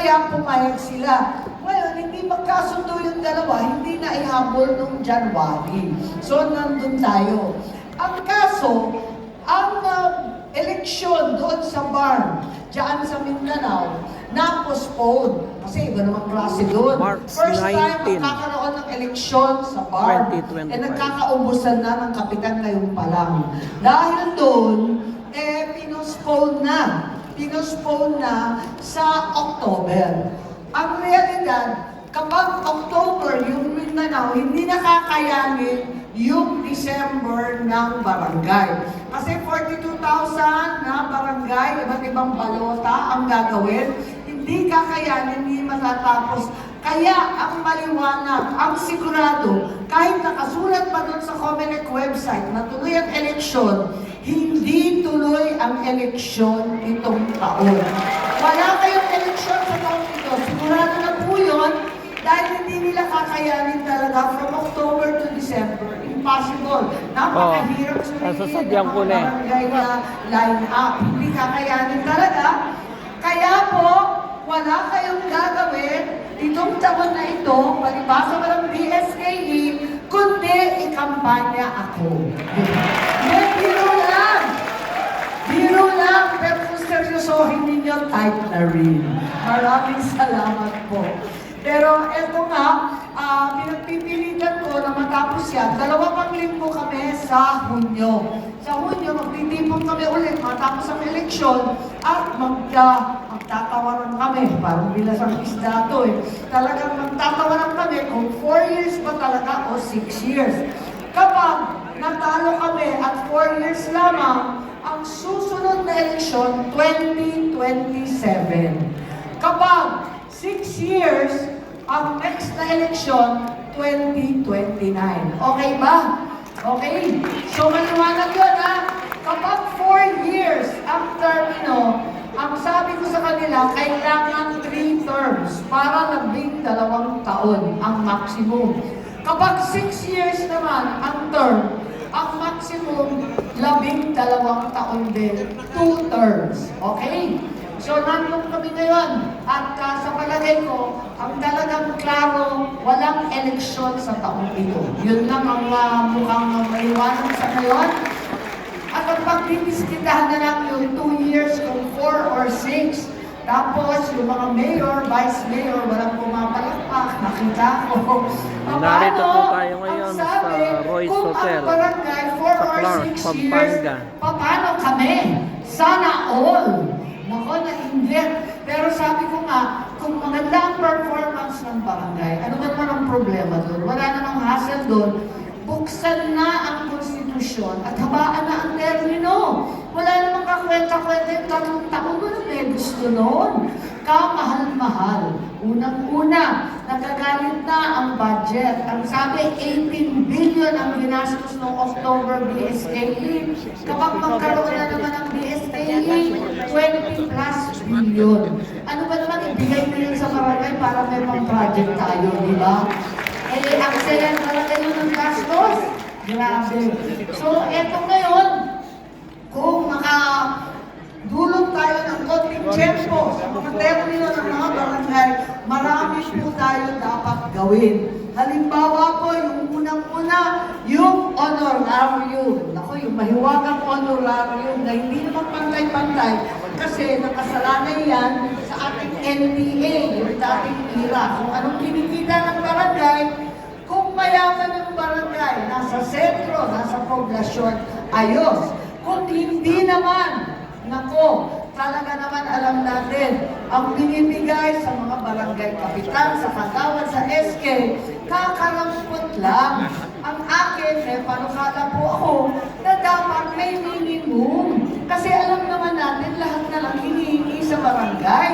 Kaya pumayag sila. Ngayon, hindi magkasundo yung dalawa, hindi na ihabol nung January. So, nandun tayo. Ang kaso, ang uh, eleksyon doon sa bar, dyan sa Mindanao, na-postpone. Kasi iba naman klase doon. March First time 19. magkakaroon ng eleksyon sa bar. 2025. Eh, nagkakaubusan na ng kapitan ngayon pa lang. Dahil doon. Pinospone na sa October. Ang realidad, kapag October, yung Mindanao, hindi nakakayanin yung December ng barangay. Kasi 42,000 na barangay, iba't ibang balota ang gagawin. Hindi kakayanin, hindi matatapos. Kaya ang maliwanag, ang sigurado, kahit nakasulat pa doon sa Comelec website na tuloy ang eleksyon, hindi tuloy ang eleksyon itong taon. Wala kayong eleksyon sa taon ito. Sigurado na po yun dahil hindi nila kakayanin talaga from October to December. Impossible. Napakahirap sumingin Sasabihan ng mga eh. barangay na line up. Hindi kakayanin talaga. Kaya po, wala kayong gagawin itong taon na ito, palibasa walang BSKE, kundi ikampanya ako. Type na rin. Maraming salamat po. Pero eto nga, ah, pinagpipilitan ko na matapos yan. Dalawa pang linggo kami sa Hunyo. Sa Hunyo, magtitipon kami ulit matapos ang eleksyon at mag, ah, magtatawaran kami. Parang bilas ang isda to eh. Talagang magtatawaran kami kung 4 years ba talaga o 6 years. Kapag natalo kami at 4 years lamang, ang susunod na eleksyon, 2027. Kapag 6 years, ang next na eleksyon, 2029. Okay ba? Okay? So maliwanag yun ha? Kapag 4 years ang termino, ang sabi ko sa kanila, kailangan 3 terms para labing dalawang taon ang maximum. Kapag 6 years naman ang term, ang maximum, labing dalawang taon din. Two terms. Okay? So, nandun kami ngayon. At uh, sa palagay ko, ang talagang klaro, walang eleksyon sa taong ito. Yun lang ang uh, mukhang maiwanan sa ngayon. At ang pagdidiskitahan na lang yung two years kung four or six. Tapos, yung mga mayor, vice mayor, walang pumapalakpak, nakita ko. Narito po tayo ngayon sabi, sa Royce kung Hotel, ang barangay, four sa or Clark, six Pampanga. years, paano kami? Sana all. Nako, na-hindi. Pero sabi ko nga, kung maganda ang performance ng barangay, ano ba naman ang problema doon? Wala namang hassle doon. Buksan na ang konstitusyon at habaan na ang termino. Wala namang kakwenta-kwenta yung tatlong taon mo na may gusto noon. Kamahal-mahal. Unang-una, nagagalit na ang budget. Ang sabi, 18 billion ang ginastos noong October BSKE. Kapag magkaroon na naman ng BSKE, 20 plus billion. Ano ba naman ibigay mo yun sa barangay para may pang project tayo, di ba? Eh, talaga yun ng gastos. Grabe. So, eto ngayon, kung maka dulog tayo ng konting tempo sa mga termino ng mga barangay, marami po tayo dapat gawin. Halimbawa po, yung unang-una, yung honorarium. Ako, yung mahiwagang honorarium na hindi naman pantay-pantay kasi nakasalanay yan sa ating NPA, yung dating IRA. Kung anong kinikita ng barangay, kung mayaman ang barangay, nasa sentro, nasa poblasyon, ayos. Kung hindi naman, nako, talaga naman alam natin, ang binibigay sa mga barangay kapitan, sa kagawad, sa SK, kakarampot lang. Ang akin, eh, panukala po ako, na dapat may minimum. Kasi alam naman natin, lahat na lang hinihingi sa barangay.